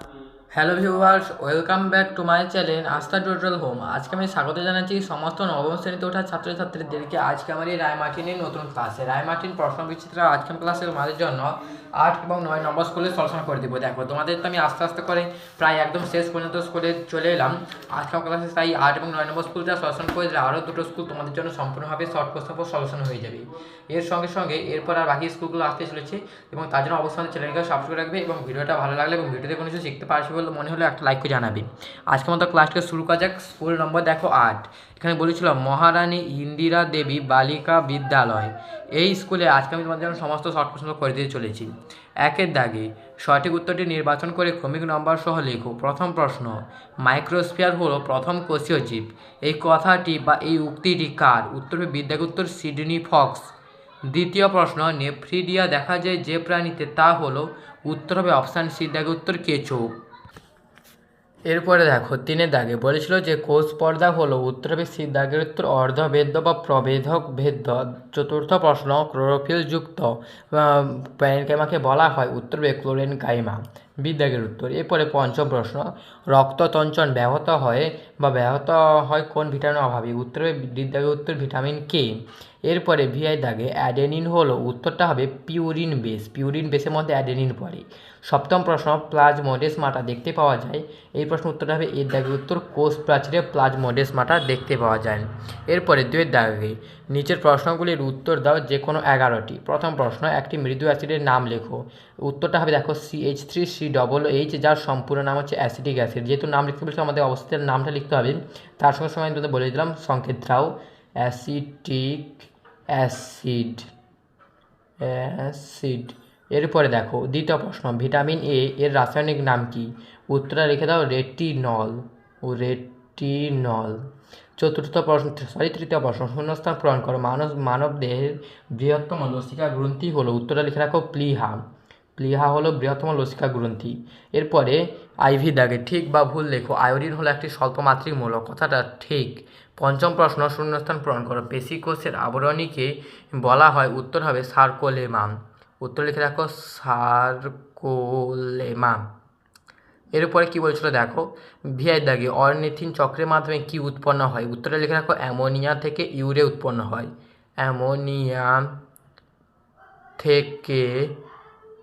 philosophy hello viewers, welcome back to my channel Astha total home. আজকে আমি স্বাগত জানাচ্ছি সমস্ত নবম শ্রেণীতে ওঠা ছাত্রছাত্রীদেরকে। আজকে আমার এই রায়মার্টিনের নতুন ক্লাসে। রায়মার্টিন প্রশ্ন বিচিত্র আজকে ক্লাসে তোমাদের জন্য আট এবং নয় নম্বর স্কুলে সলিউশন করে দেবো। দেখো, তোমাদের তো আমি আস্তে আস্তে করে প্রায় একদম শেষ পর্যন্ত স্কুলে চলে এলাম। আজকে ক্লাসে তাই আট এবং নয় নম্বর স্কুলটা সলিউশন করে দিলে আরও দুটো স্কুল তোমাদের জন্য সম্পূর্ণভাবে শর্ট কোশ্চেন পর সলিউশন হয়ে যাবে। এর সঙ্গে সঙ্গে এরপর আর বাকি স্কুলগুলো আসতে চলেছে এবং তার জন্য অবশ্যই চ্যানেলকে সাবস্ক্রাইব রাখবে এবং ভিডিওটা ভালো লাগলে এবং ভিডিওতে কোনো কিছু শিখতে পারছি মনে হলে একটা লাইক করে জানাবে। আজকে মতো ক্লাসটা শুরু করা যাক। স্কুল নম্বর দেখো আট। এখানে বলেছিল, মহারানী ইন্দিরা দেবী বালিকা বিদ্যালয়। এই স্কুলে আজকে আমি তোমাদের জন্য সমস্ত শর্ট প্রশ্ন করে দিয়ে চলেছি। একের দাগে, সঠিক উত্তরটি নির্বাচন করে ক্রমিক নম্বর সহ লেখো। প্রথম প্রশ্ন মাইক্রোস্ফিয়ার হলো প্রথম কোষীয় জীব। এই কথাটি বা এই উক্তিটি কার? উত্তর বিদ্যাগুত্তর সিডনি ফক্স। দ্বিতীয় প্রশ্ন, নেফ্রিডিয়া দেখা যায় যে প্রাণীতে, তা হলো উত্তর হবে অপশান সি দাগে উত্তর কেঁচো। এরপরে দেখো তিনি দাগে বলেছিল যে, কোষ পর্দা হলো উত্তরবেশী দাগের উত্তর অর্ধভেদ্য বা প্রভেদক ভেদ্য। চতুর্থ প্রশ্ন, ক্লোরোফিল যুক্ত প্যানকাইমাকে বলা হয় উত্তরবে ক্লোরেন কাইমা বিদ্যাগের উত্তর এরপরে পঞ্চম প্রশ্ন, রক্ততঞ্চন ব্যাহত হয় বা ব্যাহত হয় কোন ভিটামিনের অভাবে? উত্তর বিদ্যাগের উত্তর ভিটামিন কে এরপরে ভিআই দাগে অ্যাডেনিন হলো, উত্তরটা হবে পিউরিন বেস। পিউরিন বেসের মধ্যে অ্যাডেনিন পড়ে। সপ্তম প্রশ্ন প্লাজমোডেসমাটা দেখতে পাওয়া যায়। এই প্রশ্ন উত্তরটা হবে এর দাগে উত্তর কোষ প্রাচীরে প্লাজমোডেসমাটা দেখতে পাওয়া যায়। এরপরে দুয়ের দাগে, নিচের প্রশ্নগুলির উত্তর দাও যে কোনো এগারোটি। প্রথম প্রশ্ন, একটি মৃদু অ্যাসিডের নাম লেখো। উত্তরটা হবে দেখো C H three C double H যার সম্পূর্ণ নাম হচ্ছে অ্যাসিডিক অ্যাসিড। যেহেতু নাম লিখতে বলছে আমাদের অবস্থিতের নামটা লিখতে হবে। তার সঙ্গে সঙ্গে আমি তোদের বলে দিলাম সংকেতটাও অ্যাসিটিক অ্যাসিড অ্যাসিড। এরপরে দেখো, দ্বিতীয় প্রশ্ন, ভিটামিন এ এর রাসায়নিক নাম কি? উত্তরটা লিখে দাও, রেটিনল ও রেটিনল। চতুর্থ প্রশ্ন সরি তৃতীয় প্রশ্ন, শূন্যস্থান পূরণ করো। মানব মানব দেহের বৃহত্তম লসিকা গ্রন্থি হলো, উত্তরটা লিখে রাখো প্লিহা প্লিহা হলো বৃহত্তম লসিকা গ্রন্থি। এরপরে আইভি দাগে, ঠিক বা ভুল লেখো, আয়োডিন হলো একটি স্বল্পমাত্রিক মূলক। কথাটা ঠিক। পঞ্চম প্রশ্ন, শূন্যস্থান পূরণ করো। পেশিকোষের আবরণীকে বলা হয় উত্তর হবে সার্কোলেমাম। উত্তর লিখে রাখো, সার্কোলেমাম। এরপরে কি বলছিল দেখো? ভিআই দাগে, অর্নিথিন চক্রের মাধ্যমে কি উৎপন্ন হয়? উত্তরে লিখে রাখো, অ্যামোনিয়া থেকে ইউরে উৎপন্ন হয়। অ্যামোনিয়া থেকে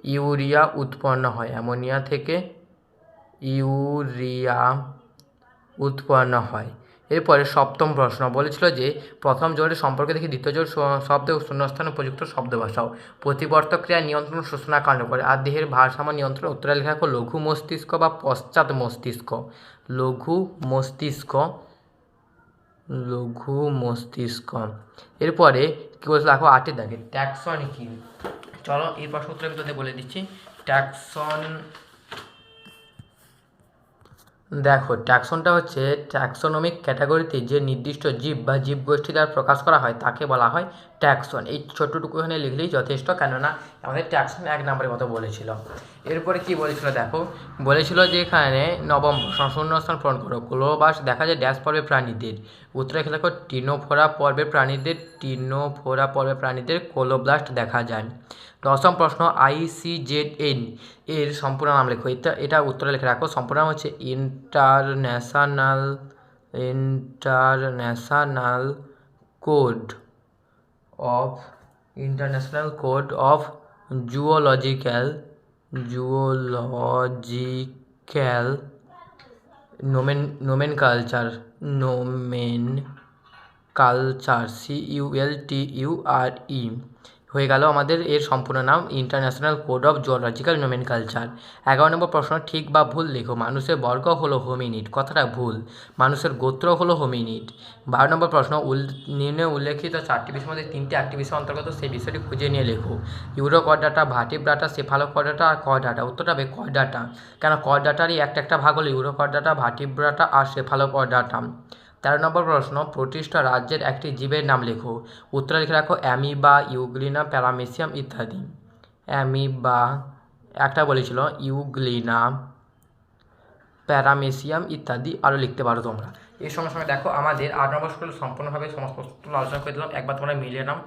ইউরিয়া উৎপন্ন হয়। অ্যামোনিয়া থেকে ইউরিয়া উৎপন্ন হয়। এরপরে সপ্তম প্রশ্ন বলেছিল যে, প্রথম জোরের সম্পর্কে দেখে দ্বিতীয় জোর শব্দ ও শূন্যস্থানে উপযুক্ত শব্দ ভাষাও। প্রতিবর্ত ক্রিয়া নিয়ন্ত্রণ শোষণা কাণ্ড করে আর দেহের ভারসাম্য নিয়ন্ত্রণ উত্তরে লেখা রাখো লঘু মস্তিষ্ক বা পশ্চাৎ মস্তিষ্ক। লঘু মস্তিষ্ক লঘু মস্তিষ্ক। এরপরে কী বলছে দেখো আটের দাগে ট্যাক্সন কি? চলো, এই প্রশ্ন উত্তর আমি তোদের বলে দিচ্ছি। ট্যাক্সন দেখো, ট্যাক্সনটা হচ্ছে ট্যাক্সোনমিক ক্যাটাগরিতে যে নির্দিষ্ট জীব বা জীবগোষ্ঠী দ্বারা প্রকাশ করা হয়, তাকে বলা হয় ট্যাক্সন। এই ছোট্টটুকু এখানে লিখলেই যথেষ্ট, কেননা আমাদের ট্যাক্সন এক নম্বরের মতো বলেছিল। এরপরে কি বলেছিল দেখো? বলেছিল যে এখানে নবম শূন্যস্থান পূরণ করো। ক্লোবাস দেখা যায় ড্যাশ পর্বের প্রাণীদের। উত্তরে খেলে দেখো, টিনোফোরা পর্বের প্রাণীদের, টিনোফোরা পর্বের প্রাণীদের কোলোব্লাস্ট দেখা যায়। দশম প্রশ্ন আইসিজেডএন এর সম্পূর্ণ নাম লেখো। এটা এটা উত্তরে লিখে রাখো। সম্পূর্ণ নাম হচ্ছে international international code of, international code of zoological zoological nomen nomen culture nomen culture C U L T U R E. হয়ে গেল আমাদের এর সম্পূর্ণ নাম international code of geological nomen culture এগারো নম্বর প্রশ্ন, ঠিক বা ভুল? লেখো মানুষের বর্গ হলো হোমিনিট কথাটা ভুল। মানুষের গোত্র হলো হোমিনিট বারো নম্বর প্রশ্ন, উল নিম্নে উল্লেখিত চারটি বিষয়ের মধ্যে তিনটি, একটি বিষয় অন্তর্গত সেই বিষয়টি খুঁজে নিয়ে লেখো। Urochordata vertebrata cephalochordata আর কর্ডাটা উত্তরটা হবে কর্ডাটা কেন কর্ডাটারই একটা একটা ভাগ হলো ইউরো কর্ডাটা ভাটিব্রাটা আর সেফালো কর্ডাটা তেরো নম্বর প্রশ্ন প্রতিষ্ঠা রাজ্যের একটি জীবের নাম লেখো। উত্তরে লিখে রাখো, অ্যামিবা, ইউগ্লিনা, প্যারামেসিয়াম ইত্যাদি। অ্যামিবা, একটা বলেছিল, ইউগ্লিনা, প্যারামেসিয়াম ইত্যাদি আরও লিখতে পারো তোমরা। এই সঙ্গে সঙ্গে দেখো, আমাদের আট নম্বর স্কুল সম্পূর্ণভাবে সমস্ত আলোচনা করে দিলাম। একবার তোমরা মিলিয়ে নাও।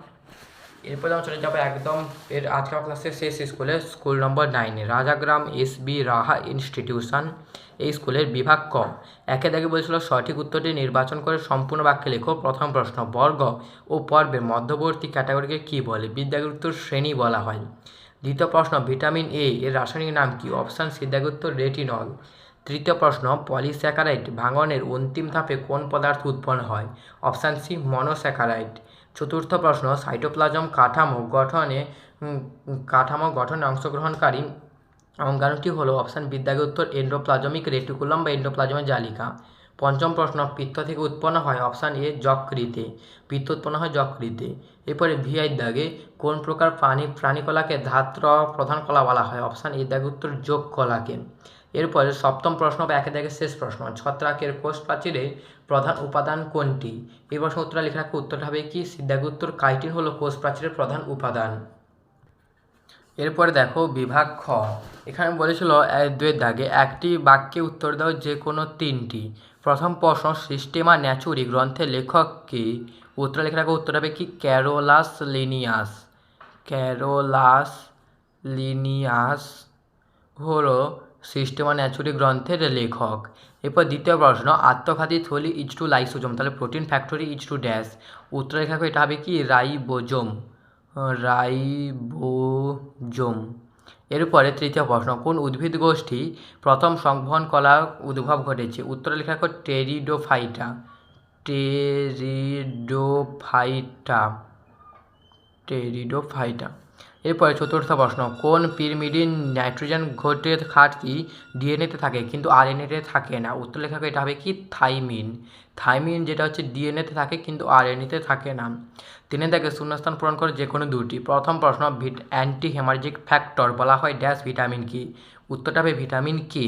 এরপর আমরা চলে যাব একদম এর আজকের ক্লাসের শেষ স্কুলে স্কুল নম্বর নাইনে Rajagram S B Raha institution এই স্কুলের বিভাগ ক। একে দেখে বলেছিল, সঠিক উত্তরটি নির্বাচন করে সম্পূর্ণ বাক্যে লেখো। প্রথম প্রশ্ন, বর্গ ও পর্বের মধ্যবর্তী ক্যাটাগরিকে কী বলে? বিদ্যাগুরুত্ব শ্রেণি বলা হয়। দ্বিতীয় প্রশ্ন, ভিটামিন এ এর রাসায়নিক নাম কি? অপশান সিদ্ধাগ উত্তর রেটিনল। তৃতীয় প্রশ্ন পলিস্যাকারাইড ভাঙনের অন্তিম ধাপে কোন পদার্থ উৎপন্ন হয়? অপশান সি মনোস্যাকারাইড চতুর্থ প্রশ্ন সাইটোপ্লাজম কাঠামো গঠনে কাঠামো গঠনে অংশগ্রহণকারী অঙ্গাণুটি হলো অপশান বিদ্যাগে উত্তর এন্ডোপ্লাজমিক রেটিকুলাম বা এন্ডোপ্লাজমের জালিকা। পঞ্চম প্রশ্ন, পিত্ত থেকে উৎপন্ন হয় অপশান এ যকৃতে। পিত্ত উৎপন্ন হয় যকৃতে। এরপরে ভিআই দাগে কোন প্রকার প্রাণী প্রাণীকলাকে ধাত্র প্রধান কলা বলা হয়? অপশান এ দাগে উত্তর যোগ কলাকে এরপরে সপ্তম প্রশ্ন বা একে দাগে শেষ প্রশ্ন, ছত্রাকের কোষ প্রাচীরে প্রধান উপাদান কোনটি? এই প্রশ্ন উত্তরটা লেখা রাখবে উত্তরটা হবে কি? সিদ্ধাগ উত্তর, কাইটিন হলো কোষ প্রাচীরের প্রধান উপাদান। এরপরে দেখো বিভাগ খ। এখানে বলেছিল দুয়ের দাগে একটি বাক্যে উত্তর দাও যে কোনো তিনটি। প্রথম প্রশ্ন, সিস্টেমা ন্যাচুরি গ্রন্থের লেখক কি? উত্তর লেখা রাখো উত্তর হবে কি? Carolus Linnaeus. ক্যারোলাস লিনিয়াস হলো সিস্টেমা ন্যাচুরি গ্রন্থের লেখক। এরপর দ্বিতীয় প্রশ্ন, আত্মঘাতী থলি ইজ টু লাইসোজোম তাহলে protein factory is to dash উত্তর লেখা এটা হবে কি? রাইবোজোম। রাইবোজোম। এরপরে তৃতীয় প্রশ্ন, কোন উদ্ভিদ গোষ্ঠী প্রথম সংবহন কলা উদ্ভব ঘটেছে? উত্তরে লেখা টেরিডোফাইটা টেরিডোফাইটা টেরিডোফাইটা এরপরে চতুর্থ প্রশ্ন, কোন পিরমিডিন নাইট্রোজেন ঘটের ঘাটতি ডিএনএতে থাকে? কিন্তু আরএনএতে থাকে না। উত্তর লেখা এটা হবে কি? থাইমিন। থাইমিন যেটা হচ্ছে ডিএনএতে থাকে, কিন্তু আরএনএতে থাকে না। তিনে দেখে শূন্যস্থান পূরণ করে যে কোনো দুটি প্রথম প্রশ্ন, ভিট অ্যান্টি হেমার্জিক ফ্যাক্টর বলা হয় ড্যাশ ভিটামিন কি? উত্তরটা হবে ভিটামিন কে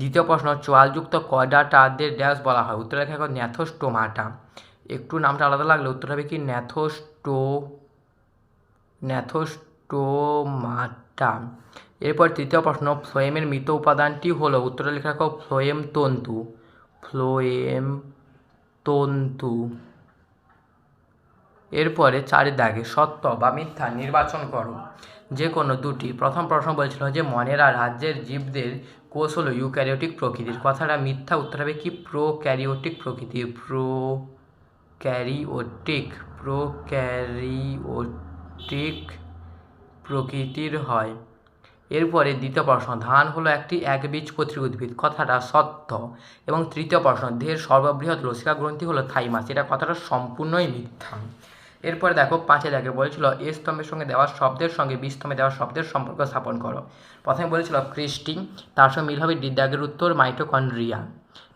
দ্বিতীয় প্রশ্ন, চোয়ালযুক্ত কডাটাদের ড্যাশ বলা হয়? উত্তর লেখা হবে ন্যাথোস্টোমাটা একটু নামটা আলাদা লাগলে উত্তর হবে কি? ন্যাথোস্টো ন্যাথোস্টোমাটা এরপর তৃতীয় প্রশ্ন, ফ্লোয়েমের মৃত উপাদানটি হলো, উত্তরে লেখা রাখো, ফ্লোয়েম তন্তু। ফ্লোয়েম তন্তু। এরপরে চারের দাগে সত্য বা মিথ্যা নির্বাচন করো। যে কোনো দুটি। প্রথম প্রশ্ন বলেছিল যে, মনেরা রাজ্যের জীবদের কোষ হলো ইউক্যারিওটিক প্রকৃতির। কথাটা মিথ্যা, উত্তর হবে কি? প্রো ক্যারিওটিক প্রকৃতির প্রো ক্যারিওটিক প্রো ক্যারিওটিক প্রকৃতির হয়। এরপরে দ্বিতীয় প্রশ্ন, ধান হলো একটি একবীজপত্রী উদ্ভিদ। কথাটা সত্য। এবং তৃতীয় প্রশ্ন, দেহের সর্ববৃহৎ লসিকা গ্রন্থি হলো থাইমাস। এটা কথাটা সম্পূর্ণই মিথ্যা। এরপরে দেখো, পাঁচে দেখে বলেছিল, এ স্তম্ভের সঙ্গে দেওয়া শব্দের সঙ্গে বি স্তম্ভে দেওয়া শব্দের সম্পর্ক স্থাপন করো। প্রথমে বলেছিল, ক্রিস্টিং, তার সঙ্গে মিল হবে দিদাগের উত্তর, মাইটোকন্ড্রিয়া।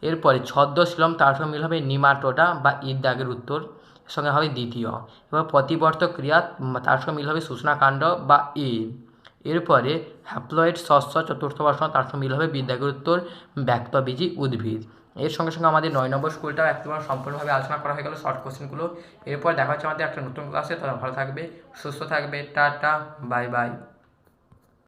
এরপরে, ছদ্মশীলম, তার সঙ্গে মিল হবে নিমাটোটা বা ইদাগের উত্তর। সঙ্গে হবে দ্বিতীয়। এবার প্রতিবর্ত ক্রিয়া তার সঙ্গে মিল হবে সূচনাকাণ্ড বা এ। এরপরে হ্যাপ্লয়েড শস্য চতুর্থ বর্ষ তার সঙ্গে মিল হবে বিদ্যাগুরুত্বর ব্যক্তবীজি ব্যক্তবীজী উদ্ভিদ। এর সঙ্গে সঙ্গে আমাদের নয় নম্বর স্কুলটাও একদম সম্পূর্ণভাবে আলোচনা করা হয়ে গেল শর্ট কোশ্চেনগুলো এরপর দেখা হচ্ছে আমাদের একটা নতুন ক্লাসে তারা ভালো থাকবে, সুস্থ থাকবে, টাটা বাই বাই